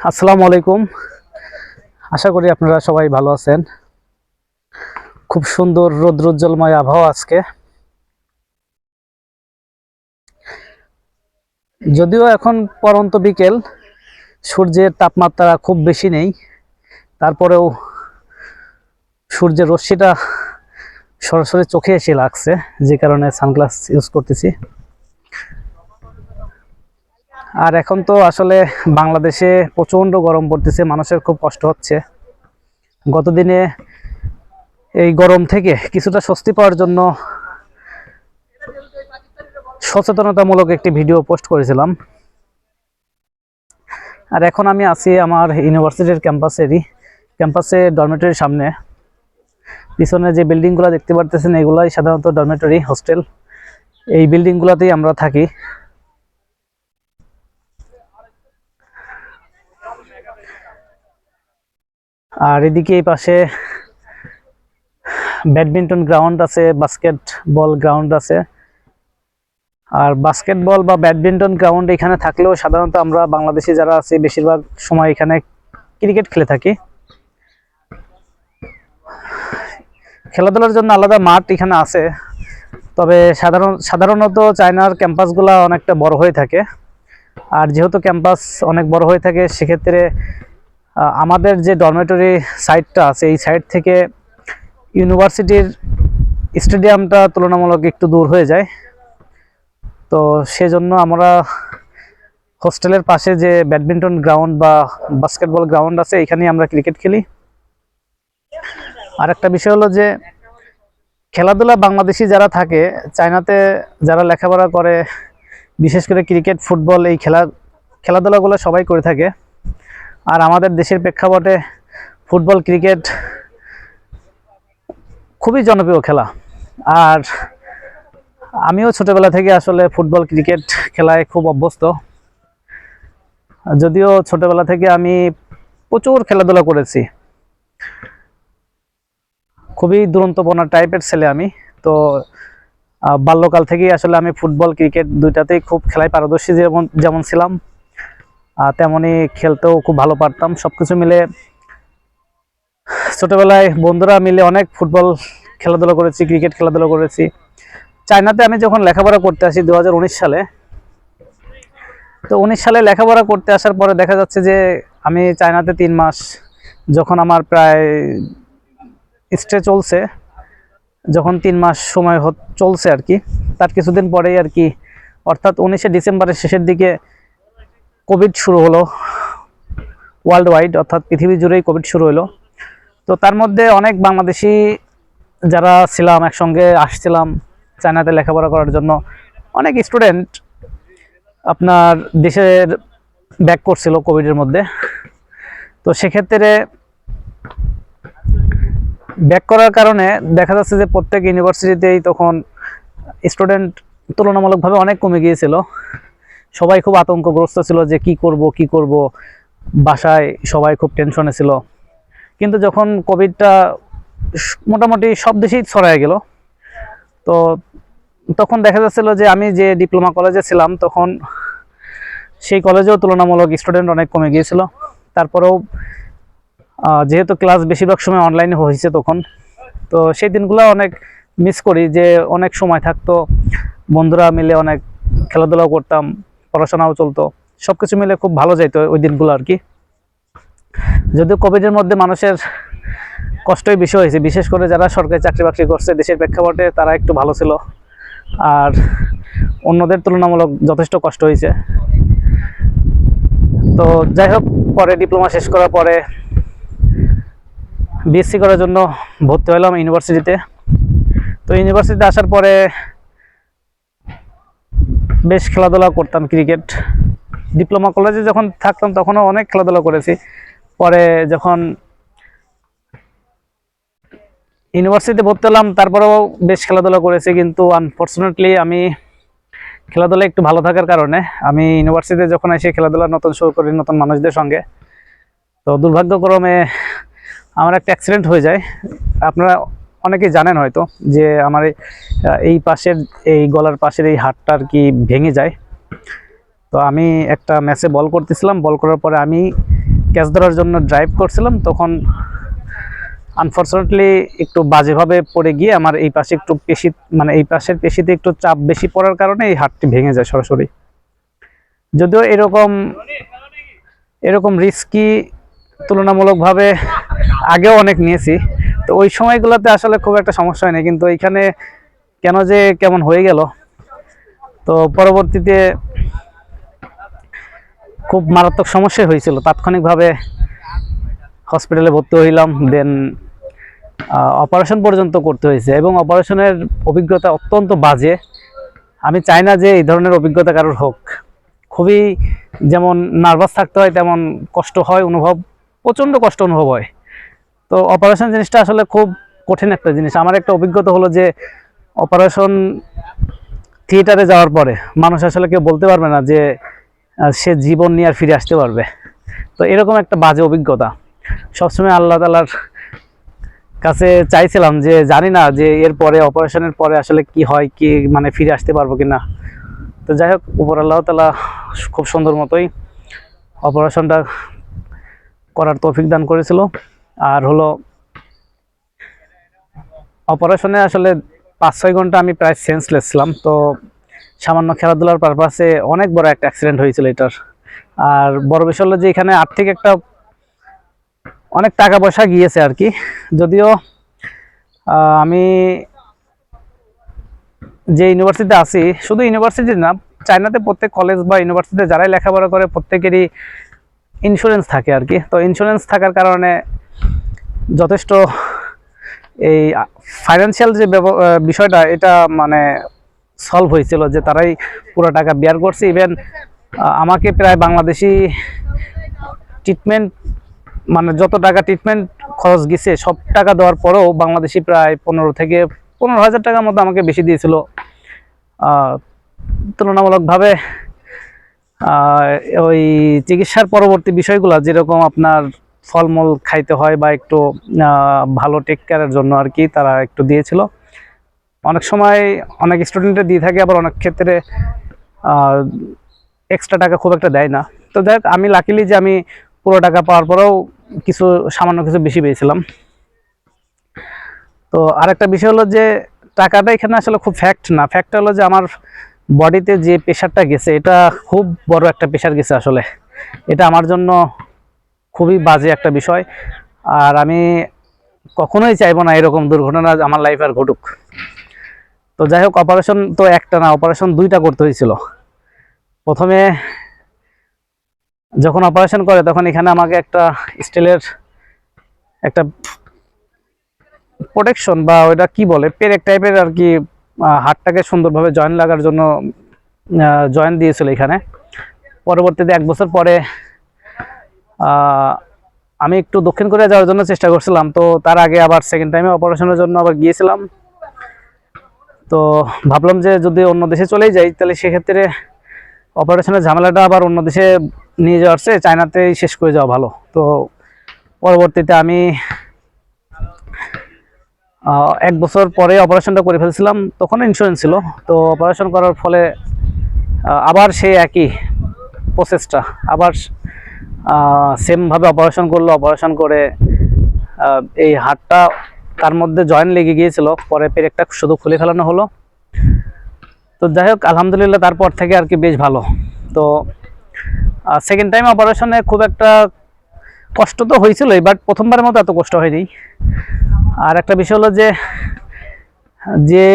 আসসালামু আলাইকুম। আশা করি আপনারা সবাই ভালো আছেন। খুব সুন্দর রৌদ্রোজ্জ্বলময় আবহাওয়া আজকে। যদিও এখন পরন্ত বিকেল, সূর্যের তাপমাত্রা খুব বেশি নেই। তারপরেও সূর্যের রশ্মিটা সরাসরি চোখে এসে লাগছে, যে কারণে সানগ্লাস ইউজ করতেছি। আর এখন তো আসলে বাংলাদেশে প্রচণ্ড গরম পড়তেছে, মানুষের খুব কষ্ট হচ্ছে। গতদিনে এই গরম থেকে কিছুটা স্বস্তি পাওয়ার জন্য সচেতনতামূলক একটি ভিডিও পোস্ট করেছিলাম। আর এখন আমি আছি আমার ইউনিভার্সিটির ক্যাম্পাসেরই ক্যাম্পাসে ডরমেটরির সামনে। পিছনে যে বিল্ডিংগুলো দেখতে পারতেছেন, এগুলাই সাধারণত ডরমেটরি হোস্টেল এই বিল্ডিংগুলোতেই আমরা থাকি। আর এদিকে এই পাশে ব্যাডমিন্টন গ্রাউন্ড আছে, বাস্কেটবল গ্রাউন্ড আছে। আর বাস্কেটবল বা ব্যাডমিন্টন গ্রাউন্ড এখানে থাকলেও সাধারণত আমরা বাংলাদেশি যারা আছি, বেশিরভাগ সময় এখানে ক্রিকেট খেলে থাকি। খেলাধুলার জন্য আলাদা মাঠ এখানে আছে, তবে সাধারণ, সাধারণত চায়নার ক্যাম্পাসগুলো অনেকটা বড় হয়ে থাকে। আর যেহেতু ক্যাম্পাস অনেক বড় হয়ে থাকে, সেক্ষেত্রে আমাদের যে ডরমেটরি সাইডটা আছে, এই সাইড থেকে ইউনিভার্সিটির স্টেডিয়ামটা তুলনামূলক একটু দূর হয়ে যায়। তো সেজন্য আমরা হোস্টেলের পাশে যে ব্যাডমিন্টন গ্রাউন্ড বা বাস্কেটবল গ্রাউন্ড আছে, এখানেই আমরা ক্রিকেট খেলি। আর একটা বিষয় হলো যে, খেলাধুলা বাংলাদেশি যারা থাকে, চায়নাতে যারা লেখাপড়া করে, বিশেষ করে ক্রিকেট ফুটবল এই খেলা, খেলাধুলাগুলো সবাই করে থাকে। আর আমাদের দেশের প্রেক্ষাপটে ফুটবল, ক্রিকেট খুবই জনপ্রিয় খেলা। আর আমিও ছোটবেলা থেকে আসলে ফুটবল, ক্রিকেট খেলায় খুব অভ্যস্ত। যদিও ছোটবেলা থেকে আমি প্রচুর খেলাধুলা করেছি। খুবই দুরন্তপনা টাইপের ছেলে আমি। তো বাল্যকাল থেকেই আসলে আমি ফুটবল, ক্রিকেট দুইটাতেই খুব খেলায় পারদর্শী যেমন যেমন ছিলাম। তেমনই খেলতেও খুব ভালো পারতাম। সব কিছু মিলে ছোটবেলায় বন্ধুরা মিলে অনেক ফুটবল খেলাধুলা করেছি, ক্রিকেট খেলাধুলা করেছি। চায়নাতে আমি যখন লেখাপড়া করতে আসি দু হাজার উনিশ সালে, তো উনিশ সালে লেখাপড়া করতে আসার পরে দেখা যাচ্ছে যে আমি চায়নাতে তিন মাস, যখন আমার প্রায় স্টে চলছে, যখন তিন মাস সময় চলছে আর কি। তার কিছুদিন পরেই আর কি, অর্থাৎ উনিশে ডিসেম্বরের শেষের দিকে কোভিড শুরু হলো ওয়ার্ল্ড ওয়াইড অর্থাৎ পৃথিবী জুড়েই কোভিড শুরু হলো। তো তার মধ্যে অনেক বাংলাদেশি যারা ছিলাম, একসঙ্গে আসছিলাম চায়নাতে লেখাপড়া করার জন্য। অনেক স্টুডেন্ট আপনার দেশের ব্যাক করছিল কোভিডের মধ্যে। তো সেক্ষেত্রে ব্যাক করার কারণে দেখা যাচ্ছে যে প্রত্যেক ইউনিভার্সিটিতেই তখন স্টুডেন্ট তুলনামূলকভাবে অনেক কমে গিয়েছিল। সবাই খুব আতঙ্কগ্রস্ত ছিল যে কি করব কি করব। বাসায় সবাই খুব টেনশনে ছিল। কিন্তু যখন কোভিডটা মোটামুটি সব দেশেই ছড়ায় গেল, তো তখন দেখা যাচ্ছিল যে আমি যে ডিপ্লোমা কলেজে ছিলাম, তখন সেই কলেজেও তুলনামূলক স্টুডেন্ট অনেক কমে গিয়েছিল। তারপরেও যেহেতু ক্লাস বেশিরভাগ সময় অনলাইনে হয়েছে তখন, তো সেই দিনগুলো অনেক মিস করি যে অনেক সময় থাকতো, বন্ধুরা মিলে অনেক খেলাধুলাও করতাম। পড়াশোনাও চলতো। সব কিছু মিলে খুব ভালো যাইতো ওই দিনগুলো আর কি। যদিও কোভিডের মধ্যে মানুষের কষ্টই বেশি হয়েছে। বিশেষ করে যারা সরকারি চাকরি বাকরি করছে, দেশের প্রেক্ষাপটে তারা একটু ভালো ছিল। আর অন্যদের তুলনামূলক যথেষ্ট কষ্ট হয়েছে। তো যাই হোক, পরে ডিপ্লোমা শেষ করার পরে বিএসসি করার জন্য ভর্তি হলাম ইউনিভার্সিটিতে। তো ইউনিভার্সিটিতে আসার পরে বেশ খেলাধুলা করতাম ক্রিকেট। ডিপ্লোমা কলেজে যখন থাকতাম তখনও অনেক খেলাধুলা করেছি। পরে যখন ইউনিভার্সিটিতে ভর্তি হলাম, তারপরেও বেশ খেলাধুলা করেছি। কিন্তু আনফর্চুনেটলি আমি খেলাধুলা একটু ভালো থাকার কারণে আমি ইউনিভার্সিটিতে যখন এসে খেলাধুলা নতুন শুরু করি নতুন মানুষদের সঙ্গে, তো দুর্ভাগ্যক্রমে আমার একটা অ্যাক্সিডেন্ট হয়ে যায়। আপনারা অনেকেই জানেন হয়তো যে আমার এই- পাশের, এই গলার পাশের এই হাড়টা আর কি ভেঙে যায়। তো আমি একটা ম্যাচে বল করতেছিলাম, বল করার পরে আমি ক্যাচ ধরার জন্য ড্রাইভ করছিলাম। তখন আনফর্চুনেটলি একটু বাজেভাবে পড়ে গিয়ে আমার এই পাশে একটু পেশি মানে এই পাশের পেশিতে একটু চাপ বেশি পড়ার কারণে এই হাতটি ভেঙে যায় সরাসরি। যদিও এরকম এরকম রিস্কি তুলনামূলকভাবে আগেও অনেক নিয়েছি। তো ওই সময়গুলোতে আসলে খুব একটা সমস্যা হয়নি, কিন্তু এইখানে কেন যে কেমন হয়ে গেল। তো পরবর্তীতে খুব মারাত্মক সমস্যা হয়েছিল। তাৎক্ষণিকভাবে হসপিটালে ভর্তি হইলাম, দেন অপারেশন পর্যন্ত করতে হয়েছে এবং অপারেশনের অভিজ্ঞতা অত্যন্ত বাজে। আমি চাই না যে এই ধরনের অভিজ্ঞতা কারোর হোক। খুবই যেমন নার্ভাস থাকতে হয়, তেমন কষ্ট হয়, অনুভব, প্রচণ্ড কষ্ট অনুভব হয়। তো অপারেশন জিনিসটা আসলে খুব কঠিন একটা জিনিস। আমার একটা অভিজ্ঞতা হলো যে অপারেশন থিয়েটারে যাওয়ার পরে মানুষ আসলে কেউ বলতে পারবে না যে সে জীবন নিয়ে আর ফিরে আসতে পারবে। তো এরকম একটা বাজে অভিজ্ঞতা। সবসময় আল্লাহ তালার কাছে চাইছিলাম যে, জানি না যে, এর পরে অপারেশনের পরে আসলে কি হয়, কি মানে ফিরে আসতে পারব কি না তো যাই হোক, উপর আল্লাহ তালা খুব সুন্দর মতোই অপারেশনটা করার তৌফিক দান করেছিল। আর হলো অপারেশনে আসলে পাঁচ ছয় ঘণ্টা আমি প্রায় সেন্সলেস ছিলাম। তো সামান্য খেলাধুলার পারপাসে অনেক বড় একটা অ্যাক্সিডেন্ট হয়েছিল এটার। আর বড় বিষয় হলো যে এখানে আর্থিক একটা অনেক টাকা পয়সা গিয়েছে আর কি। যদিও আমি যে ইউনিভার্সিটিতে আছি, শুধু ইউনিভার্সিটি না, চায়নাতে প্রত্যেক কলেজ বা ইউনিভার্সিটিতে যারাই লেখাপড়া করে প্রত্যেকেরই ইন্স্যুরেন্স থাকে আর কি। তো ইন্স্যুরেন্স থাকার কারণে যথেষ্ট এই ফাইন্যান্সিয়াল যে বিষয়টা, এটা মানে সলভ হয়েছিল যে তারাই পুরো টাকা বিয়ার করছে। ইভেন আমাকে প্রায় বাংলাদেশি ট্রিটমেন্ট মানে যত টাকা ট্রিটমেন্ট খরচ গেছে, সব টাকা দেওয়ার পরেও বাংলাদেশি প্রায় পনেরো থেকে পনেরো হাজার টাকার মতো আমাকে বেশি দিয়েছিল। তুলনামূলকভাবে ওই চিকিৎসার পরবর্তী বিষয়গুলো যেরকম আপনার ফলমূল খাইতে হয় বা একটু ভালো টেক কেয়ারের জন্য আর কি তারা একটু দিয়েছিল। অনেক সময় অনেক স্টুডেন্টে দিয়ে থাকে, আবার অনেক ক্ষেত্রে এক্সট্রা টাকা খুব একটা দেয় না। তো দেখ আমি লাকিলি যে আমি পুরো টাকা পাওয়ার পরেও কিছু, সামান্য কিছু বেশি পেয়েছিলাম। তো আরেকটা বিষয় হলো যে, টাকাটা এখানে আসলে খুব ফ্যাক্ট না। ফ্যাক্ট হলো যে আমার বডিতে যে প্রেশারটা গেছে, এটা খুব বড় একটা প্রেশার গেছে আসলে। এটা আমার জন্য খুবই বাজে একটা বিষয়। আর আমি কখনোই চাইব না এরকম দুর্ঘটনা আমার লাইফে আর ঘটুক। তো যাই হোক অপারেশন তো একটা না অপারেশন দুইটা করতে হয়েছিল। প্রথমে যখন অপারেশন করে তখন এখানে আমাকে একটা স্টিলের একটা প্রোটেকশন বা ওটা কি বলে পেরেক টাইপের আর কি আহ, হাড়টাকে সুন্দরভাবে জয়েন লাগার জন্য জয়েন দিয়েছিল এখানে। পরবর্তীতে এক বছর পরে আমি একটু দক্ষিণ কোরিয়া যাওয়ার জন্য চেষ্টা করছিলাম, তো তার আগে আবার সেকেন্ড টাইমে অপারেশনের জন্য আবার গিয়েছিলাম। তো ভাবলাম যে যদি অন্য দেশে চলেই যাই, তাহলে সেক্ষেত্রে অপারেশনের ঝামেলাটা আবার অন্য দেশে নিয়ে যাওয়ার চেয়ে চায়নাতেই শেষ করে যাওয়া ভালো। তো পরবর্তীতে আমি এক বছর পরে অপারেশনটা করে ফেলছিলাম তখন ইন্স্যুরেন্স ছিল। তো অপারেশন করার ফলে আবার সেই একই প্রসেসটা আবার সেমভাবে অপারেশন করল অপারেশন করে এই হাড়টা তার মধ্যে জয়েন লেগে গিয়েছিল, পরে পেরেকটা শুধু খুলে ফেলানো হলো। তো যাই হোক, আলহামদুলিল্লাহ তারপর থেকে আর কি বেশ ভালো। তো সেকেন্ড টাইম অপারেশনে খুব একটা কষ্ট তো হয়েছিলই বাট প্রথমবারের মতো এত কষ্ট হয়নি। আর একটা বিষয় হলো যে যে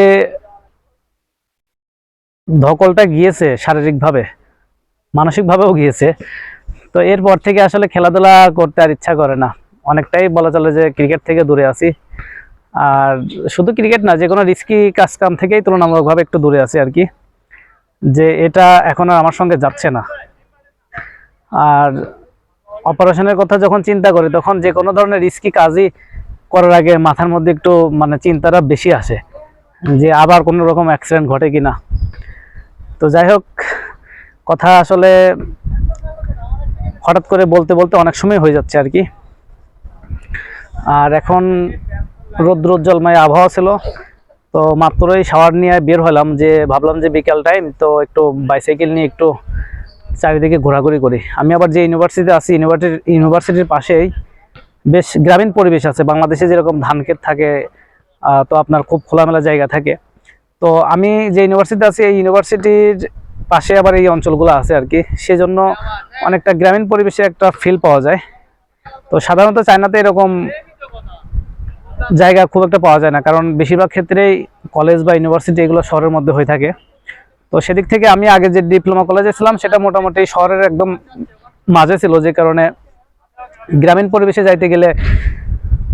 ধকলটা গিয়েছে শারীরিকভাবে, মানসিকভাবেও গিয়েছে তো এরপর থেকে আসলে খেলাধুলা করতে আর ইচ্ছা করে না। অনেকটাই বলা চলে যে ক্রিকেট থেকে দূরে আছি। আর শুধু ক্রিকেট না, যে কোনো রিস্কি কাজ কাম থেকেই তুলনামূলকভাবে একটু দূরে আছি আর কি। যে এটা এখন আর আমার সঙ্গে যাচ্ছে না। আর অপারেশনের কথা যখন চিন্তা করি, তখন যে কোনো ধরনের রিস্কি কাজই করার আগে মাথার মধ্যে একটু মানে চিন্তাটা বেশি আসে, যে আবার কোনো রকম অ্যাক্সিডেন্ট ঘটে কি না তো যাই হোক, কথা আসলে হঠাৎ করে বলতে বলতে অনেক সময় হয়ে যাচ্ছে আর কি। আর এখন রৌদ্রোজ্জ্বলময় আবহাওয়া ছিল, তো মাত্রই শাওয়ার নিয়ে বের হলাম যে ভাবলাম যে বিকাল টাইম তো একটু বাইসাইকেল নিয়ে একটু চারিদিকে ঘোরাঘুরি করি। আমি আবার যে ইউনিভার্সিটিতে আছি ইউনিভার্সিটির ইউনিভার্সিটির পাশেই বেশ গ্রামীণ পরিবেশ আছে, বাংলাদেশে যেরকম ধান ক্ষেত থাকে তো আপনার খুব খোলামেলা জায়গা থাকে। তো আমি যে ইউনিভার্সিটিতে আছি, এই ইউনিভার্সিটির পাশে আবার এই অঞ্চলগুলো আছে আর কি। সেজন্য অনেকটা গ্রামীণ পরিবেশে একটা ফিল পাওয়া যায়। তো সাধারণত চায়নাতে এরকম জায়গা খুব একটা পাওয়া যায় না। কারণ বেশিরভাগ ক্ষেত্রেই কলেজ বা ইউনিভার্সিটি এগুলো শহরের মধ্যে হয়ে থাকে। তো সেদিক থেকে আমি আগে যে ডিপ্লোমা কলেজে ছিলাম, সেটা মোটামুটি শহরের একদম মাঝে ছিল, যে কারণে গ্রামীণ পরিবেশে যাইতে গেলে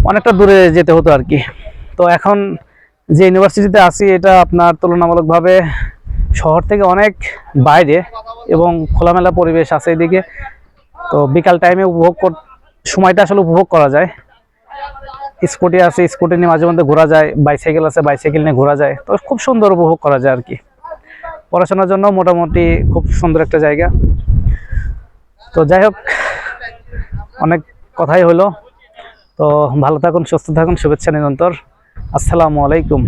অনেকটা দূরে যেতে হতো আর কি। তো এখন যে ইউনিভার্সিটিতে আছি, এটা আপনার তুলনামূলকভাবে শহর থেকে অনেক বাইরে এবং খোলামেলা পরিবেশ আছে এদিকে। তো বিকাল টাইমে উপভোগ কর সময়টা আসলে উপভোগ করা যায়। স্কুটি আছে, স্কুটি নিয়ে মাঝে মধ্যে ঘোরা যায় বাইসাইকেল আছে বাইসাইকেল নিয়ে ঘোরা যায়। তো খুব সুন্দর উপভোগ করা যায় আর কি। পড়াশোনার জন্য মোটামুটি খুব সুন্দর একটা জায়গা। তো যাই হোক, অনেক কথাই হলো। তো ভালো থাকুন, সুস্থ থাকুন, শুভেচ্ছা নিরন্তর। আসসালামু আলাইকুম।